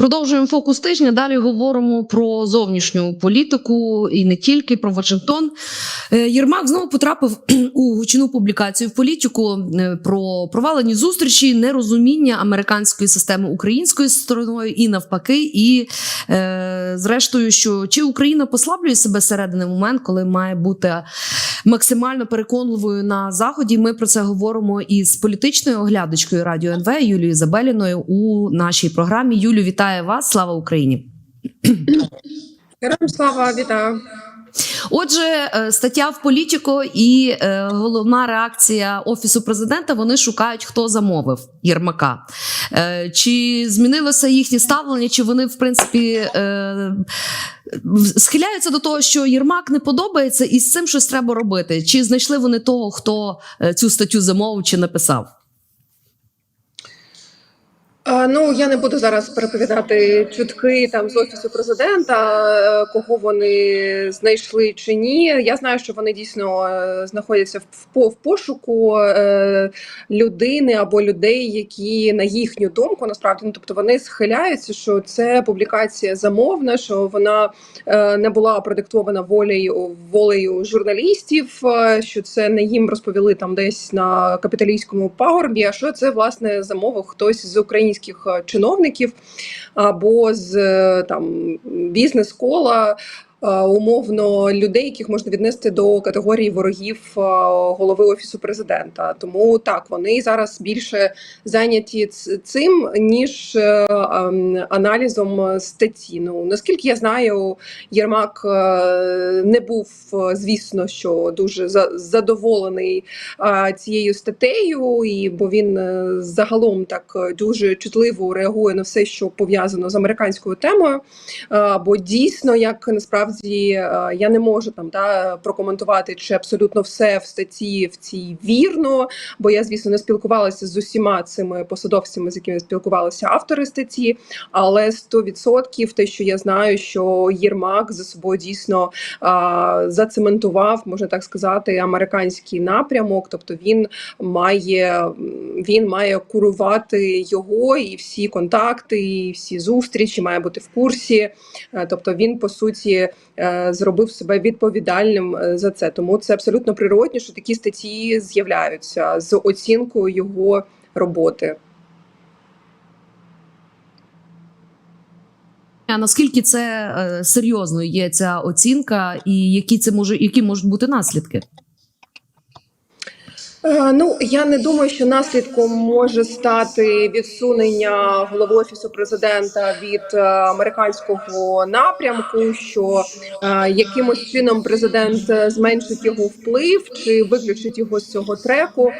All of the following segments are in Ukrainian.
Продовжуємо фокус тижня. Далі говоримо про зовнішню політику і не тільки про Вашингтон. Е, Єрмак знову потрапив у гучну публікацію в політику е, про провалені зустрічі, нерозуміння американської системи українською стороною і навпаки. І е, зрештою, що чи Україна послаблює себе середини момент, коли має бути максимально переконливою на заході. Ми про це говоримо із політичною оглядачкою радіо НВ Юлією Забеліною у нашій програмі. Юлю, вітаю вас! Слава Україні! Героям слава вітаю. Отже, е, стаття в політико і е, головна реакція офісу президента. Вони шукають, хто замовив Єрмака. Е, чи змінилося їхнє ставлення? Чи вони, в принципі, е, схиляються до того, що Єрмак не подобається, і з цим щось треба робити? Чи знайшли вони того, хто цю статтю замовив чи написав? А, Ну я не буду зараз переповідати чутки там з офісу президента, е, кого вони знайшли чи ні. Я знаю, що вони дійсно е, знаходяться в, в, пошуку е, людини або людей, які на їхню думку насправді ну тобто вони схиляються, що це публікація замовна, що вона е, не була продиктована волею волею журналістів, е, що це не їм розповіли там десь на капіталійському пагорбі. А що це власне замовив хтось з українських е, чиновників або з е, там бізнес-кола. Е, Умовно людей, яких можна віднести до категорії ворогів е, голови офісу президента. Тому так вони зараз більше зайняті цим ніж е, ем, аналізом статті. Ну наскільки я знаю, Єрмак не був, звісно, що дуже задоволений цією статтею, і бо він загалом так дуже чутливо реагує на все, що пов'язано з американською темою. Бо дійсно, як насправді е, я не можу там да прокоментувати, чи абсолютно все в статті в цій вірно, бо я, звісно, не спілкувалася з усіма цими посадовцями, з якими спілкувалися автори статті. Але 100% те, що я знаю, що Єрмак за собою дійсно а, зацементував, можна так сказати, американський напрямок. Тобто він має він має курувати його і всі контакти, і всі зустрічі, має бути в курсі. Е, Тобто він по суті зробив себе відповідальним е, за це. Тому це абсолютно природні, що такі статті з'являються з оцінкою його роботи. А наскільки це серйозно є ця оцінка, і які це може, які можуть бути наслідки? Е, Ну я не думаю, що наслідком може стати відсунення голови офісу президента від е, американського напрямку, що е, якимось чином президент зменшить його вплив чи виключить його з цього треку. Е,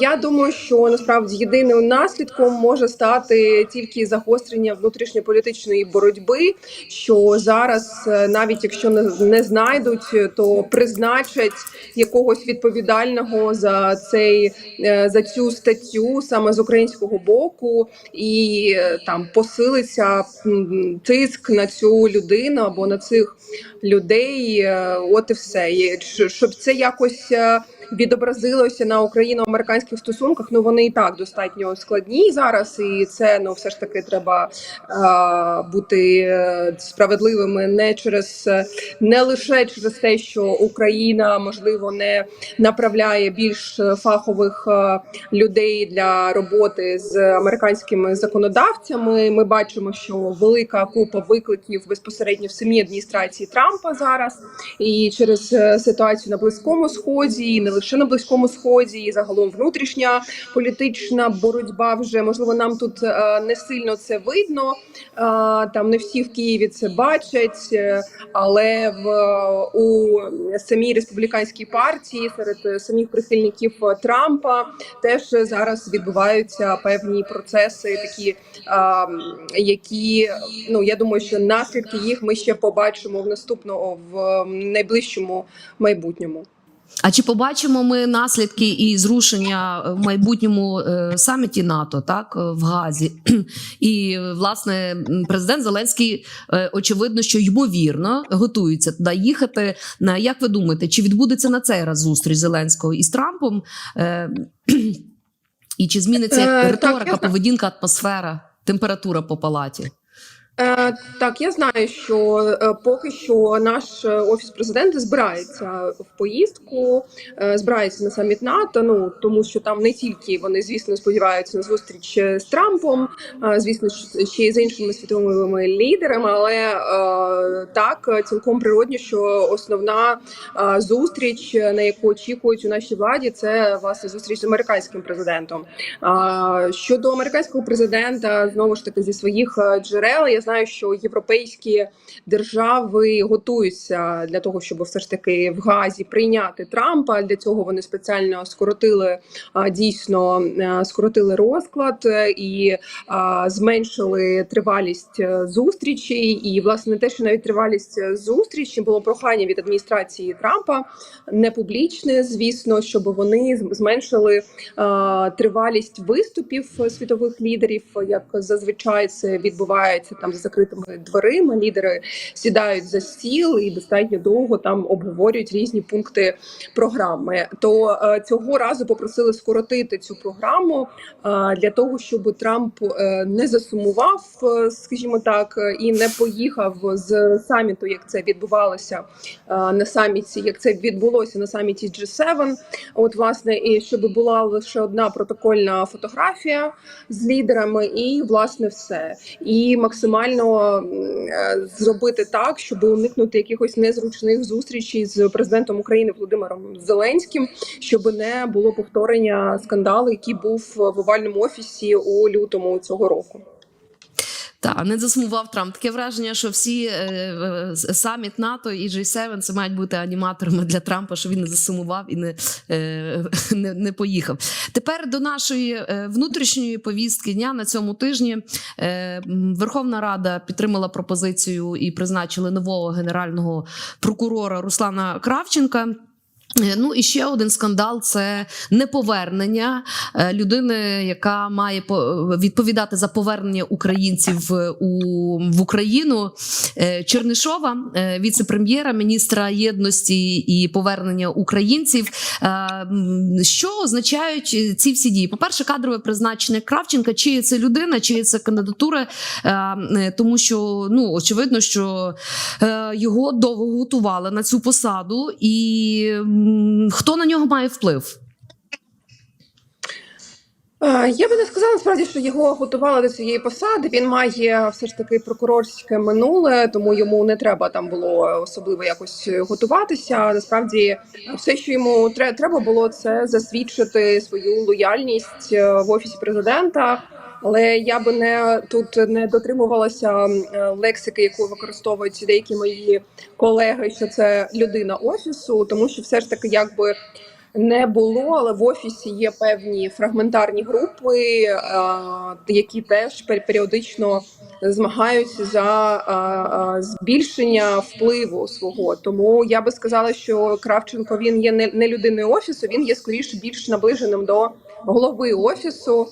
я думаю, що насправді єдиним наслідком може стати тільки загострення внутрішньополітичної боротьби, що зараз, навіть якщо не знайдуть, то призначать якогось відповідального за цей е, за цю статтю саме з українського боку, і е, там посилиться тиск на цю людину або на цих людей. е, От і все. І щоб це якось. Відобразилося на україно-американських стосунках. Ну вони і так достатньо складні зараз, і це ну все ж таки треба е, бути справедливими не через не лише через те, що Україна можливо не направляє більш е, фахових е, людей для роботи з американськими законодавцями. Ми бачимо, що велика купа викликів безпосередньо в самій адміністрації Трампа зараз, і через е, ситуацію на близькому сході, і не лише на близькому сході, і загалом внутрішня політична боротьба. Вже можливо нам тут не сильно це видно. Там не всі в Києві це бачать, але в у самій республіканській партії серед е, самих прихильників е, Трампа теж зараз відбуваються певні процеси, такі які ну я думаю, що наслідки їх ми ще побачимо в наступному в найближчому майбутньому. А чи побачимо ми наслідки і зрушення в майбутньому е, саміті НАТО, так в Газі? І власне президент Зеленський е, очевидно, що ймовірно готується туди їхати. На як ви думаєте, чи відбудеться на цей раз зустріч Зеленського із Трампом? Е, І чи зміниться риторика, поведінка, атмосфера? температура по палаті? Е, так, я знаю, що е, поки що наш е, офіс президента збирається в поїздку, збирається на саміт НАТО. Ну тому що там не тільки вони, звісно, сподіваються на зустріч з Трампом, е, звісно, ще й з іншими світовими лідерами. Але так цілком природні, що основна зустріч, на яку очікують у нашій владі, це власне зустріч з американським президентом. Щодо американського президента, знову ж таки зі своїх джерел, я знаю, що європейські держави готуються для того, щоб все ж таки в Газі прийняти Трампа. Для цього вони спеціально скоротили дійсно е, скоротили розклад е, і зменшили тривалість е, зустрічей. І власне те, що навіть тривалість зустрічі було прохання від адміністрації Трампа, не публічне, звісно, щоб вони зменшили тривалість виступів світових лідерів, як зазвичай це відбувається там за закритими дверима. Лідери сідають за стіл і достатньо довго там обговорюють різні пункти програми. То е, цього разу попросили скоротити цю програму е, для того, щоб Трамп е, не засумував, скажімо так, і не поїхав з саміту, як це відбувалося на саміті, як це відбулося на саміті G7. От власне, і щоб була лише одна протокольна фотографія з лідерами, і власне все. І максимально м, е, зробити так, щоб уникнути якихось незручних зустрічей з президентом України Володимиром Зеленським, щоб не було повторення скандалу, який був в овальному офісі у лютому цього року. Та не засумував Трамп. Таке враження, що всі е, е, саміт НАТО і G7 це мають бути аніматорами для Трампа, що він не засумував і не, е, не, не поїхав. Тепер до нашої е, внутрішньої повістки дня на цьому тижні е, Верховна Рада підтримала пропозицію і призначили нового генерального прокурора Руслана Кравченка. Е, Ну і ще один скандал це неповернення е, людини, яка має по- відповідати за повернення українців е, у в Україну. Чернишова, віце-прем'єра, міністра єдності і повернення українців. Що означають ці всі дії? По перше, кадрове призначення Кравченка, чи це людина, чи це кандидатура, тому що ну очевидно, що його довго готували на цю посаду, і хто на нього має вплив? Е, Я би не сказала насправді, що його готували до цієї посади. Він має все ж таки прокурорське минуле, тому йому не треба там було особливо якось готуватися. Насправді, все, що йому треба було, це засвідчити свою лояльність е, в офісі президента. Але я би не тут не дотримувалася е, лексики, яку використовують деякі мої колеги, що це людина офісу, тому що все ж таки, якби не було, але в офісі є певні фрагментарні групи, які теж пер- періодично змагаються за збільшення впливу свого. Тому я би сказала, що Кравченко він є не людиною офісу, він є скоріше більш наближеним до голови офісу.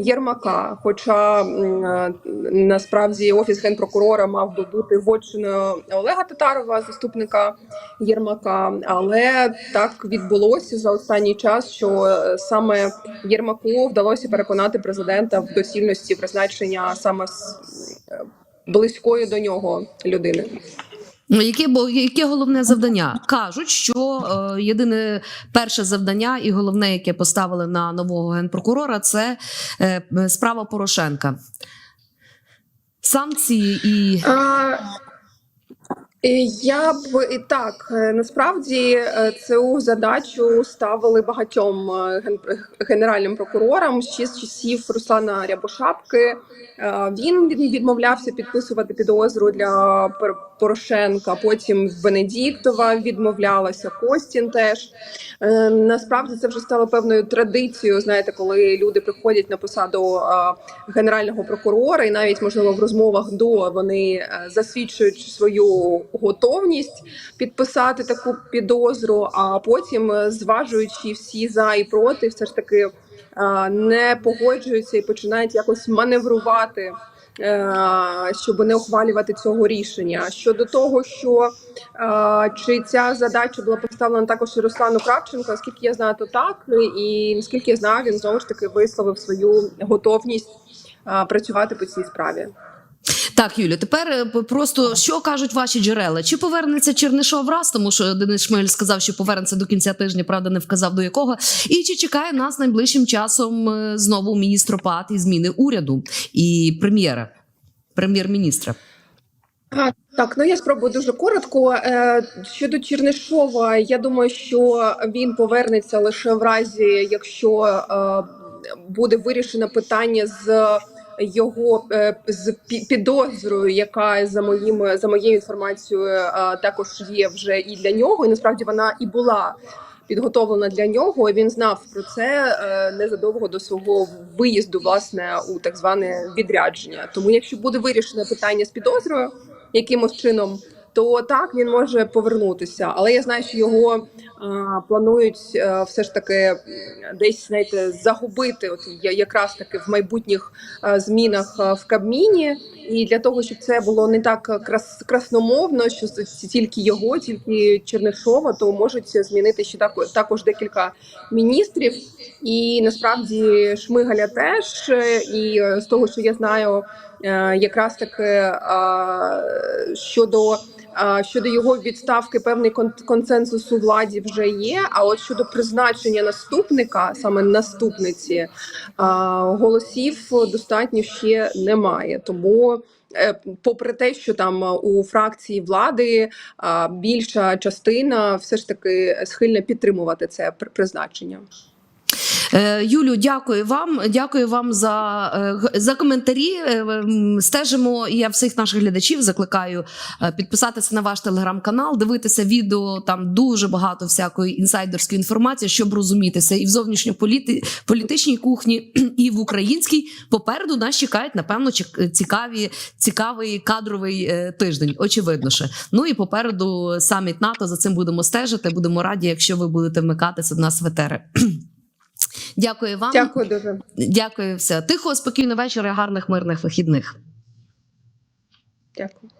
Єрмака, хоча е, насправді офіс генпрокурора мав би бути вотчиною Олега Татарова, заступника Єрмака, але так відбулося за останній час, що е, саме Єрмаку вдалося переконати президента в доцільності призначення саме е, близької до нього людини. Ну, Яке бо яке головне завдання? Кажуть, що е, єдине перше завдання і головне, яке поставили на нового генпрокурора, це е, справа Порошенка. Санкції і і Я б і так е, насправді е, цю задачу ставили багатьом е, генеральним прокурорам ще з часів Руслана Рябошапки. Е, Він відмовлявся підписувати підозру для Пор- Порошенка. Потім Венедіктова відмовлялася Костін теж. Е, Насправді це вже стало певною традицією. Знаєте, коли люди приходять на посаду е, генерального прокурора, і навіть можливо в розмовах до вони е, засвідчують свою готовність підписати таку підозру. А потім, е, зважуючи всі за і проти, все ж таки е, не погоджуються і починають якось маневрувати. е, Щоб не ухвалювати цього рішення щодо того, що чи ця задача була поставлена також Руслану Кравченко, оскільки я знаю, то так і наскільки я знаю, він знову ж таки висловив свою готовність працювати по цій справі. Так, Юлю, тепер е, просто що кажуть ваші джерела? Чи повернеться Чернишов раз, тому що Денис Шмель сказав, що повернеться до кінця тижня, правда, не вказав до якого. І чи чекає нас найближчим часом е, знову міністропад і зміни уряду і прем'єра, прем'єр-міністра? Так, ну я спробую дуже коротко. Е, щодо Чернишова, я думаю, що він повернеться лише в разі, якщо буде вирішено питання з його е, з пі- підозрою, яка за моїм за моєю інформацією е, також є вже і для нього, і насправді вона і була. Підготовлена для нього, і він знав про це е, незадовго до свого виїзду, власне, у так зване відрядження. Тому, якщо буде вирішено питання з підозрою, якимось чином, то так він може повернутися. Але я знаю, що його е, планують е, все ж таки десь знаєте загубити, от якраз таки в майбутніх е, змінах е, в Кабміні. І для того, щоб це було не так крас, красномовно, що тільки його, тільки Чернишова, то можуть змінити ще так, також декілька міністрів. І насправді Шмигаля теж. І з того, що я знаю, якраз таки щодо. Щодо його відставки, певний кон- консенсус у владі вже є. А от щодо призначення наступника, саме наступниці, голосів достатньо ще немає. Тому, е, попри те, що там у фракції влади більша частина все ж таки схильна підтримувати це при- призначення. Е, Юлю, дякую вам. Дякую вам за, е, за коментарі. Е, Стежимо. Я всіх наших глядачів закликаю підписатися на ваш телеграм-канал, дивитися відео. Там дуже багато всякої інсайдерської інформації, щоб розумітися і в зовнішньополітичній кухні, і в українській. Попереду нас чекають, напевно, цікаві, цікавий кадровий тиждень. Очевидно, ще. Ну і попереду саміт НАТО. За цим будемо стежити. Будемо раді, якщо ви будете вмикатися до нас в етери. Дякую вам. Дякую дуже. Дякую, все. Тихого, спокійного вечора, гарних мирних вихідних. Дякую.